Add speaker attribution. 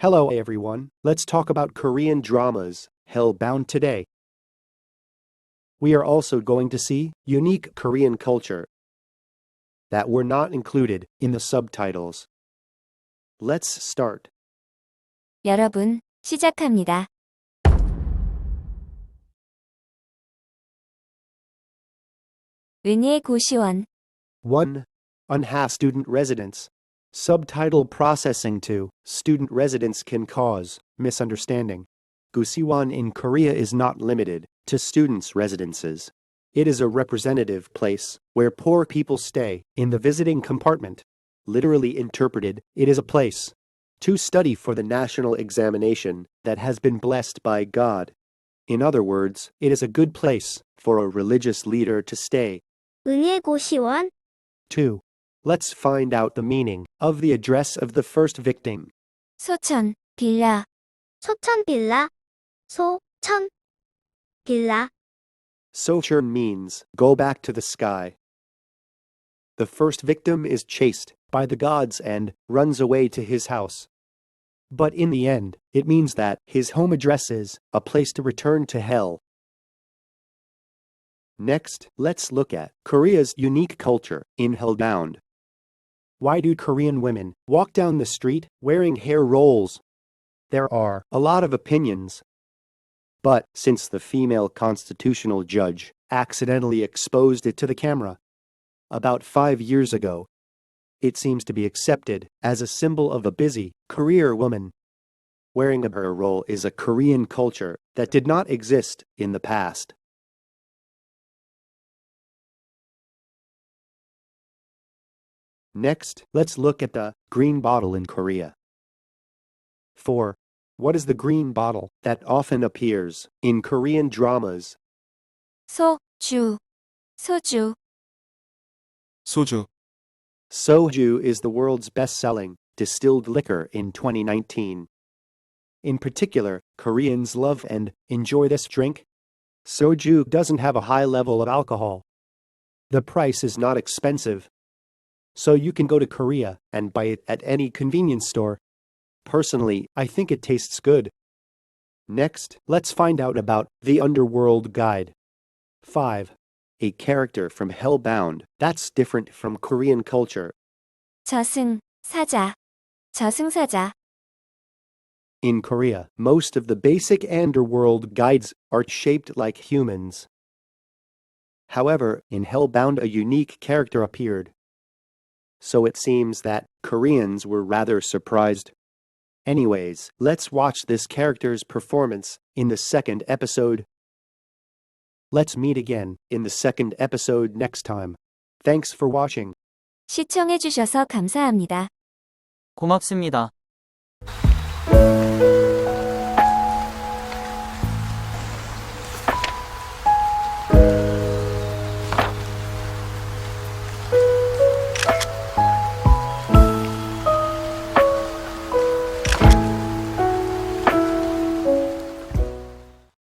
Speaker 1: Hello everyone, let's talk about Korean dramas, Hellbound today. We are also going to see unique Korean culture that were not included in the subtitles. Let's start.
Speaker 2: 여러분, 시작합니다. 은희의 고시원,
Speaker 1: 1. Unha student residence. Subtitle processing to student residents can cause misunderstanding. Gusiwan in Korea is not limited to students' residences. It is a representative place where poor people stay in the visiting compartment. Literally interpreted, it is a place to study for the national examination that has been blessed by God. In other words, it is a good place for a religious leader to stay. 2. Let's find out the meaning of the address of the first victim.
Speaker 2: 소천, 빌라,
Speaker 3: 소천 빌라 소천 빌라
Speaker 1: Sojourn means go back to the sky. The first victim is chased by the gods and runs away to his house. But in the end, it means that his home address is a place to return to hell. Next, let's look at Korea's unique culture in Hellbound. Why do Korean women walk down the street wearing hair rolls? There are a lot of opinions. But since the female constitutional judge accidentally exposed it to the camera about five years ago, it seems to be accepted as a symbol of a busy career woman. Wearing a hair roll is a Korean culture that did not exist in the past. Next, let's look at the green bottle in Korea. 4. What is the green bottle that often appears in Korean dramas?
Speaker 2: 소, 주, 소주,
Speaker 4: 소주,
Speaker 1: Soju is the world's best-selling distilled liquor in 2019. In particular, Koreans love and enjoy this drink. Soju doesn't have a high level of alcohol. The price is not expensive. So you can go to Korea and buy it at any convenience store. Personally, I think it tastes good. Next, let's find out about the Underworld Guide. 5. A character from Hellbound that's different from Korean culture.
Speaker 2: 저승, 사자, 저승사자,
Speaker 1: In Korea, most of the basic Underworld guides are shaped like humans. However, in Hellbound, a unique character appeared. So it seems that Koreans were rather surprised. Anyways, let's watch this character's performance in the second episode. Let's meet again in the second episode next time. Thanks for watching.
Speaker 2: 시청해주셔서 감사합니다.
Speaker 5: 고맙습니다.